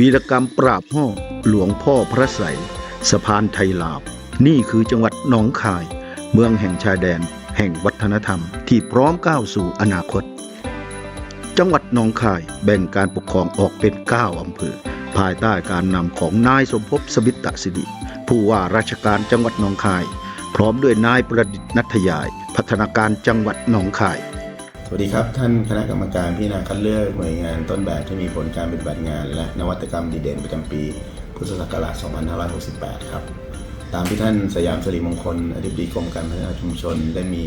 วีรกรรมปราบห้อหลวงพ่อพระไสสะพานไทยลาบ นี่คือจังหวัดหนองคาย เมืองแห่งชายแดน แห่งวัฒนธรรมที่พร้อมก้าวสู่อนาคต จังหวัดหนองคายแบ่งการปกครองออกเป็น 9 อำเภอ ภายใต้การนำของนายสมภพสมิตตสิริผู้ว่าราชการจังหวัดหนองคาย พร้อมด้วยนายประดิษฐ์นัทยาย พัฒนาการจังหวัดหนองคาย วัสดีครับ ท่านคณะกรรมการพิจารณาคัดเลือกหน่วยงานต้นแบบที่มีผลการปฏิบัติงาน และนวัตกรรมดีเด่นประจำปีพุทธศักราช 2568 ครับ ตามที่ท่านสยามสิริมงคล อธิบดีกรมการพัฒนาชุมชน ได้มี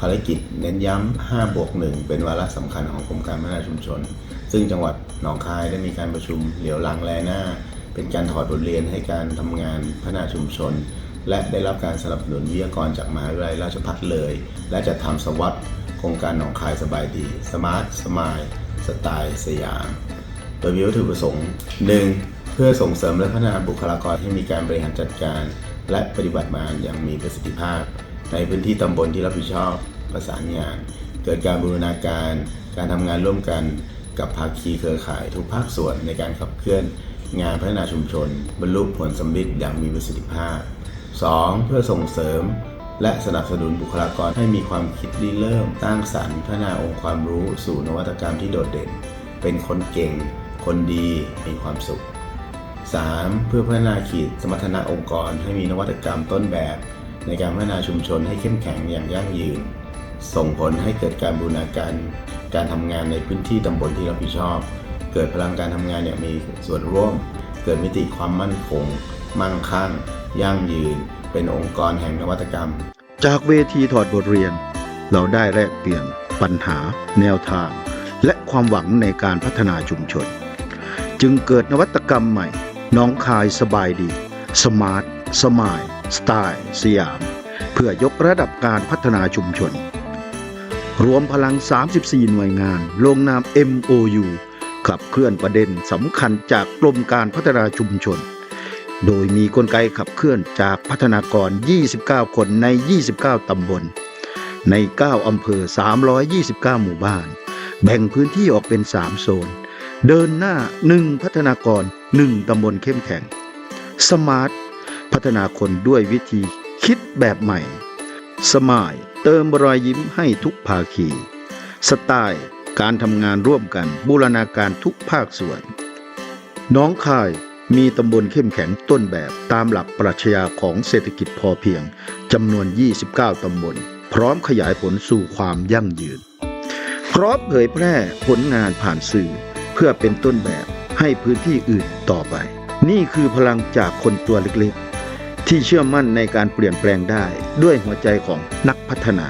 ภารกิจเน้นย้ำ 5 บวก 1 เป็นวาระสำคัญของกรมการพัฒนาชุมชน ซึ่งจังหวัดหนองคายได้มีการประชุมเหลียวหลังแลหน้า เป็นการถอดบทเรียนให้การทำงานพัฒนาชุมชน และได้รับการสนับสนุนวิทยากรจากมหาวิทยาลัยราชภัฏเลย และจะทำสวัสดโครงการหนองคายสบายดี สมาร์ทสมายสไตล์สยาม โดยมีวัตถุประสงค์ 1. เพื่อส่งเสริมและพัฒนาบุคลากรให้มีการบริหารจัดการ และปฏิบัติงานอย่างมีประสิทธิภาพ ในพื้นที่ตำบลที่รับผิดชอบประสานงาน เกิดการบูรณาการ การทำงานร่วมกันกับภาคีเครือข่ายทุกภาคส่วนในการขับเคลื่อน งานพัฒนาชุมชน บรรลุผลสำเร็จอย่างมีประสิทธิภาพ 2. เพื่อส่งเสริม และสนับสนุนบุคลากรให้มีความคิดริเริ่มสร้างสรรค์พัฒนาองค์ความรู้สู่นวัตกรรมที่โดดเด่น เป็นคนเก่ง คนดีมีความสุข 3. เพื่อพัฒนาขีดสมรรถนะองค์กรให้มีนวัตกรรมต้นแบบ ในการพัฒนาชุมชนให้เข้มแข็งอย่างยั่งยืน ส่งผลให้เกิดการบูรณาการการทำงานในพื้นที่ตำบลที่รับผิดชอบ เกิดพลังการทำงานอย่างมีส่วนร่วม เกิดมิติความมั่นคง มั่งคั่ง ยั่งยืน เป็นองค์กรแห่งนวัตกรรม จากเวทีถอดบทเรียน เราได้แลกเปลี่ยนปัญหา แนวทาง และความหวังในการพัฒนาชุมชน จึงเกิดนวัตกรรมใหม่ น้องคายสบายดี สมาร์ท สมาย สไตล์ สยาม เพื่อยกระดับการพัฒนาชุมชน รวมพลัง 34 หน่วยงาน ลงนาม MOU ขับเคลื่อนประเด็นสำคัญจากกรมการพัฒนาชุมชน โดยมีกลไกขับเคลื่อนจากพัฒนากร 29 คนใน 29 ตำบล ใน 9 อำเภอ 329 หมู่บ้าน แบ่งพื้นที่ออกเป็น 3 โซน เดินหน้า 1 พัฒนากร 1 ตำบลเข้มแข็ง สมาร์ท พัฒนาคนด้วยวิธีคิดแบบใหม่ สมาย เติมรอยยิ้มให้ทุกภาคี สไตล์การทำงานร่วมกันบูรณาการทุกภาคส่วน น้องคาย มีตำบลเข้มแข็งต้นแบบตามหลักปรัชญาของเศรษฐกิจพอเพียงจำนวน 29 ตำบล พร้อมขยายผลสู่ความยั่งยืน พร้อมเผยแพร่ผลงานผ่านสื่อ เพื่อเป็นต้นแบบให้พื้นที่อื่นต่อไป นี่คือพลังจากคนตัวเล็กๆ ที่เชื่อมั่นในการเปลี่ยนแปลงได้ด้วยหัวใจของนักพัฒนา